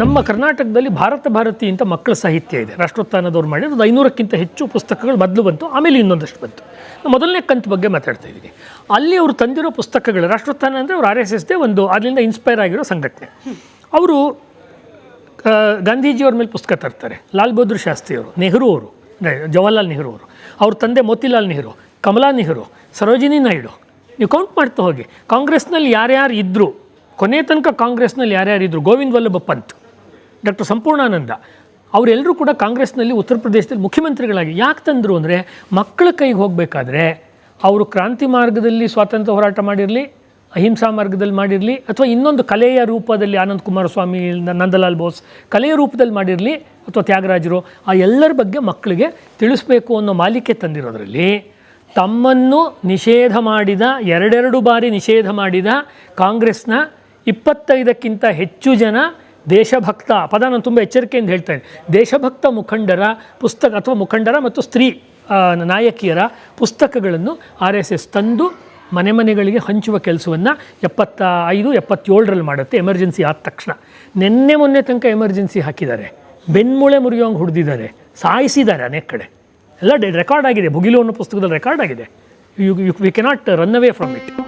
ನಮ್ಮ ಕರ್ನಾಟಕದಲ್ಲಿ ಭಾರತ ಭಾರತಿ ಅಂತ ಮಕ್ಕಳ ಸಾಹಿತ್ಯ ಇದೆ. ರಾಷ್ಟ್ರೋತ್ಥಾನದವ್ರು ಮಾಡಿದ್ದು ಒಂದು ಐನೂರಕ್ಕಿಂತ ಹೆಚ್ಚು ಪುಸ್ತಕಗಳು ಮೊದಲು ಬಂತು, ಆಮೇಲೆ ಇನ್ನೊಂದಷ್ಟು ಬಂತು. ಮೊದಲನೇ ಕಂತು ಬಗ್ಗೆ ಮಾತಾಡ್ತಾ ಇದ್ದೀನಿ ಅಲ್ಲಿ ಅವರು ತಂದಿರೋ ಪುಸ್ತಕಗಳು, ರಾಷ್ಟ್ರೋತ್ಥಾನ ಅಂದರೆ ಅವರು ಆರ್ ಎಸ್ ಎಸ್ದೇ ಒಂದು ಅದರಿಂದ ಇನ್ಸ್ಪೈರ್ ಆಗಿರೋ ಸಂಘಟನೆ. ಅವರು ಗಾಂಧೀಜಿಯವ್ರ ಮೇಲೆ ಪುಸ್ತಕ ತರ್ತಾರೆ. ಲಾಲ್ ಬಹದ್ದೂರ್ ಶಾಸ್ತ್ರಿಯವರು ನೆಹರು ಅವರು ಜವಾಹರ್ಲಾಲ್ ನೆಹರು ಅವರು. ಅವ್ರ ತಂದೆ ಮೋತಿಲಾಲ್ ನೆಹರು, ಕಮಲಾ ನೆಹರು, ಸರೋಜಿನಿ ನಾಯ್ಡು. ನೀವು ಕೌಂಟ್ ಮಾಡ್ತಾ ಹೋಗಿ. ಕಾಂಗ್ರೆಸ್ನಲ್ಲಿ ಯಾರ್ಯಾರು ಇದ್ದರು ಕೊನೆ ತನಕ ಕಾಂಗ್ರೆಸ್ನಲ್ಲಿ ಯಾರ್ಯಾರು ಇದ್ದರು ಗೋವಿಂದ್ ವಲ್ಲಭ ಪಂತ್. ಡಾಕ್ಟರ್ ಸಂಪೂರ್ಣಾನಂದ, ಅವರೆಲ್ಲರೂ ಕೂಡ ಕಾಂಗ್ರೆಸ್ನಲ್ಲಿ ಉತ್ತರ ಪ್ರದೇಶದಲ್ಲಿ ಮುಖ್ಯಮಂತ್ರಿಗಳಾಗಿ ಯಾಕೆ ತಂದರು ಅಂದರೆ ಮಕ್ಕಳ ಕೈಗೆ ಹೋಗಬೇಕಾದ್ರೆ ಅವರು ಕ್ರಾಂತಿ ಮಾರ್ಗದಲ್ಲಿ ಸ್ವಾತಂತ್ರ್ಯ ಹೋರಾಟ ಮಾಡಿರಲಿ, ಅಹಿಂಸಾ ಮಾರ್ಗದಲ್ಲಿ ಮಾಡಿರಲಿ, ಅಥವಾ ಇನ್ನೊಂದು ಕಲೆಯ ರೂಪದಲ್ಲಿ ಆನಂದ್ ಕುಮಾರಸ್ವಾಮಿ, ನಂದಲಾಲ್ ಬೋಸ್ ಕಲೆಯ ರೂಪದಲ್ಲಿ ಮಾಡಿರಲಿ, ಅಥವಾ ತ್ಯಾಗರಾಜರು, ಆ ಎಲ್ಲರ ಬಗ್ಗೆ ಮಕ್ಕಳಿಗೆ ತಿಳಿಸ್ಬೇಕು ಅನ್ನೋ ಮಾಲಿಕೆ ತಂದಿರೋದ್ರಲ್ಲಿ ತಮ್ಮನ್ನು ನಿಷೇಧ ಮಾಡಿದ, ಎರಡೆರಡು ಬಾರಿ ನಿಷೇಧ ಮಾಡಿದ ಕಾಂಗ್ರೆಸ್ನ ಇಪ್ಪತ್ತೈದಕ್ಕಿಂತ ಹೆಚ್ಚು ಜನ ದೇಶಭಕ್ತ ಪದ ನಾನು ತುಂಬ ಎಚ್ಚರಿಕೆಯಿಂದ ಹೇಳ್ತೇನೆ. ದೇಶಭಕ್ತ ಮುಖಂಡರ ಪುಸ್ತಕ ಅಥವಾ ಮುಖಂಡರ ಮತ್ತು ಸ್ತ್ರೀ ನಾಯಕಿಯರ ಪುಸ್ತಕಗಳನ್ನು ಆರ್ ಎಸ್ ಎಸ್ ತಂದು ಮನೆ ಮನೆಗಳಿಗೆ ಹಂಚುವ ಕೆಲಸವನ್ನು ಎಪ್ಪತ್ತ ಐದು ಎಪ್ಪತ್ತೇಳರಲ್ಲಿ ಮಾಡುತ್ತೆ, ಎಮರ್ಜೆನ್ಸಿ ಆದ ತಕ್ಷಣ. ನಿನ್ನೆ ಮೊನ್ನೆ ತನಕ ಎಮರ್ಜೆನ್ಸಿ ಹಾಕಿದ್ದಾರೆ. ಬೆನ್ಮೂಳೆ ಮುರಿಯೋಂಗೆ ಹೊಡೆದಿದ್ದಾರೆ. ಸಾಯಿಸಿದ್ದಾರೆ ಅನೇಕ ಕಡೆ. ಎಲ್ಲ ರೆಕಾರ್ಡ್ ಆಗಿದೆ. ಭುಗಿಲು ಅನ್ನೋ ಪುಸ್ತಕದಲ್ಲಿ ರೆಕಾರ್ಡ್ ಆಗಿದೆ. You you we cannot run away from it